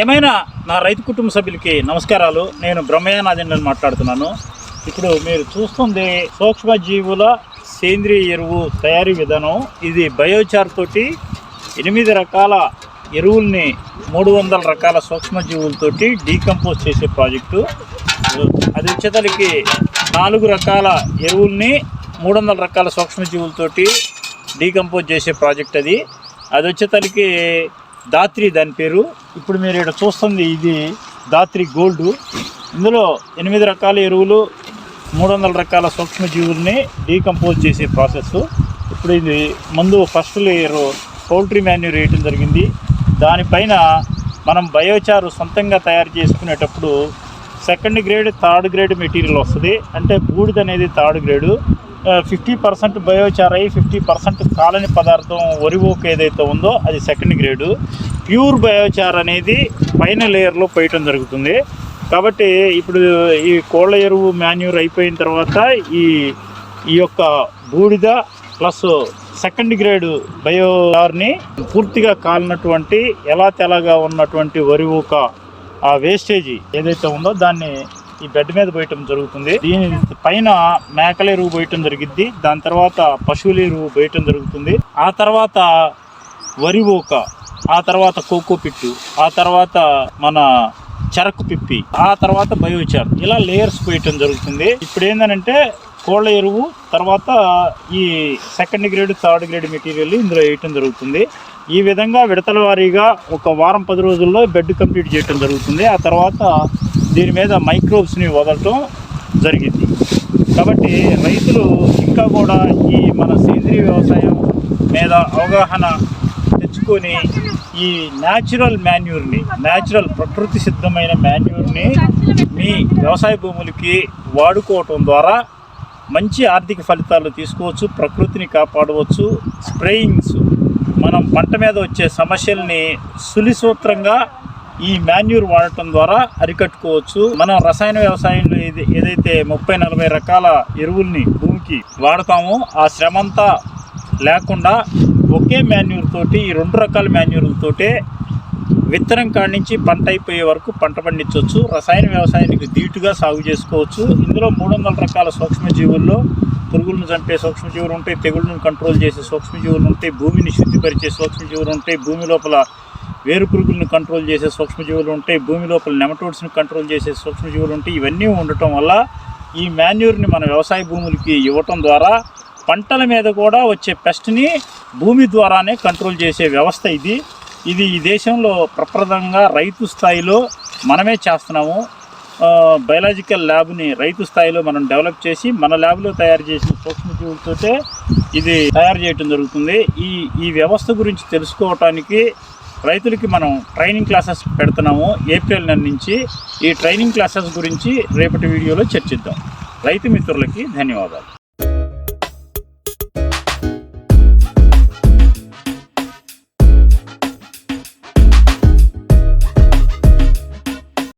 ఏమైనా నా రైతు కుటుంబ సభ్యులకి నమస్కారాలు. నేను బ్రహ్మయానాథన్ మాట్లాడుతున్నాను. ఇప్పుడు మీరు చూస్తుంది సూక్ష్మజీవుల సేంద్రియ ఎరువు తయారీ విధానం. ఇది బయోచార్ తోటి ఎనిమిది రకాల ఎరువుల్ని మూడు వందల రకాల సూక్ష్మజీవులతోటి డీకంపోజ్ చేసే ప్రాజెక్టు. అది వచ్చేతలకి నాలుగు రకాల ఎరువుల్ని మూడు వందల రకాల సూక్ష్మజీవులతోటి డీకంపోజ్ చేసే ప్రాజెక్ట్ అది. అది వచ్చేతలకి దాత్రి దాని పేరు. ఇప్పుడు మీరు ఇక్కడ చూస్తుంది ఇది దాత్రి గోల్డ్. ఇందులో ఎనిమిది రకాల ఎరువులు మూడు వందల రకాల సూక్ష్మజీవుల్ని డీకంపోజ్ చేసే ప్రాసెస్. ఇప్పుడు ఇది ముందు ఫస్ట్ లేయర్ పౌల్ట్రీ మాన్యూర్ వేయటం జరిగింది. దానిపైన మనం బయోచారు సొంతంగా తయారు చేసుకునేటప్పుడు second grade third grade material వస్తుంది. అంటే బూడిద అనేది third grade. Fifty percent biochar అయ్యి ఫిఫ్టీ పర్సెంట్ కాలని పదార్థం వరి ఏదైతే ఉందో అది సెకండ్ గ్రేడు. ప్యూర్ బయోచార్ అనేది పైన లేయర్లో పోయటం జరుగుతుంది. కాబట్టి ఇప్పుడు ఈ కోళ్ళ ఎరువు మాన్యూర్ అయిపోయిన తర్వాత ఈ ఈ యొక్క బూడిద ప్లస్ సెకండ్ గ్రేడ్ బయోచార్ని పూర్తిగా కాలినటువంటి ఎలా తెలగా ఉన్నటువంటి వరి ఆ వేస్టేజీ ఏదైతే ఉందో దాన్ని ఈ బెడ్ మీద పోయటం జరుగుతుంది. దీని పైన మేకల ఎరువు పోయటం జరిగిద్ది. దాని తర్వాత పశువుల ఎరువు పోయటం జరుగుతుంది. ఆ తర్వాత వరి ఊక ఆ తర్వాత కోకో పిట్టు ఆ తర్వాత మన చెరకు పిప్పి ఆ తర్వాత బయోచార్ ఇలా లేయర్స్ పోయటం జరుగుతుంది. ఇప్పుడు ఏంటంటే కోళ్ళ ఎరువు తర్వాత ఈ second grade third grade material ఇందులో వేయటం జరుగుతుంది. ఈ విధంగా విడతల వారీగా ఒక వారం పది రోజుల్లో బెడ్ కంప్లీట్ చేయటం జరుగుతుంది. ఆ తర్వాత దీని మీద మైక్రోబ్స్ని వదలటం జరిగింది. కాబట్టి రైతులు ఇంకా కూడా ఈ మన సేంద్రీయ వ్యవసాయం మీద అవగాహన తెచ్చుకొని ఈ న్యాచురల్ మాన్యూర్ని న్యాచురల్ ప్రకృతి సిద్ధమైన మాన్యూర్ని మీ వ్యవసాయ భూములకి వాడుకోవటం ద్వారా మంచి ఆర్థిక ఫలితాలు తీసుకోవచ్చు ప్రకృతిని కాపాడవచ్చు. స్ప్రేయింగ్స్ మనం పంట మీద వచ్చే సమస్యల్ని సులిసూత్రంగా ఈ మాన్యూర్ వాడటం ద్వారా అరికట్టుకోవచ్చు. మనం రసాయన వ్యవసాయంలో ఏది ఏదైతే ముప్పై నలభై రకాల ఎరువుల్ని భూమికి వాడతామో ఆ శ్రమంతా లేకుండా ఒకే మాన్యూర్ తోటి ఈ రెండు రకాల మాన్యూర్లతోటే విత్తనం కాడి నుంచి పంట అయిపోయే వరకు పంట పండించవచ్చు రసాయన వ్యవసాయానికి ధీటుగా సాగు చేసుకోవచ్చు. ఇందులో మూడు వందల రకాల సూక్ష్మజీవుల్లో పురుగులను చంపే సూక్ష్మజీవులు ఉంటాయి తెగుళ్ళను కంట్రోల్ చేసే సూక్ష్మజీవులు ఉంటాయి భూమిని శుద్ధిపరిచే సూక్ష్మజీవులు ఉంటాయి భూమి లోపల వేరు పురుగులను కంట్రోల్ చేసే సూక్ష్మజీవులు ఉంటాయి భూమి లోపల నెమటోడ్స్ని కంట్రోల్ చేసే సూక్ష్మజీవులు ఉంటాయి ఇవన్నీ ఉండటం వల్ల ఈ మాన్యూర్ని మన వ్యవసాయ భూములకి ఇవ్వటం ద్వారా పంటల మీద కూడా వచ్చే పెస్ట్ని భూమి ద్వారానే కంట్రోల్ చేసే వ్యవస్థ ఇది. ఇది ఈ దేశంలో ప్రప్రదంగా రైతు స్థాయిలో మనమే చేస్తున్నాము. బయలాజికల్ ల్యాబ్ని రైతు స్థాయిలో మనం డెవలప్ చేసి మన ల్యాబ్లో తయారు చేసిన సూక్ష్మజీవులతో ఇది తయారు చేయటం జరుగుతుంది. ఈ ఈ వ్యవస్థ గురించి తెలుసుకోవటానికి రైతులకి మనం ట్రైనింగ్ క్లాసెస్ పెడుతున్నాము. ఏప్రిల్ నెల నుంచి ఈ ట్రైనింగ్ క్లాసెస్ గురించి రేపటి వీడియోలో చర్చిద్దాం. రైతు మిత్రులకి ధన్యవాదాలు.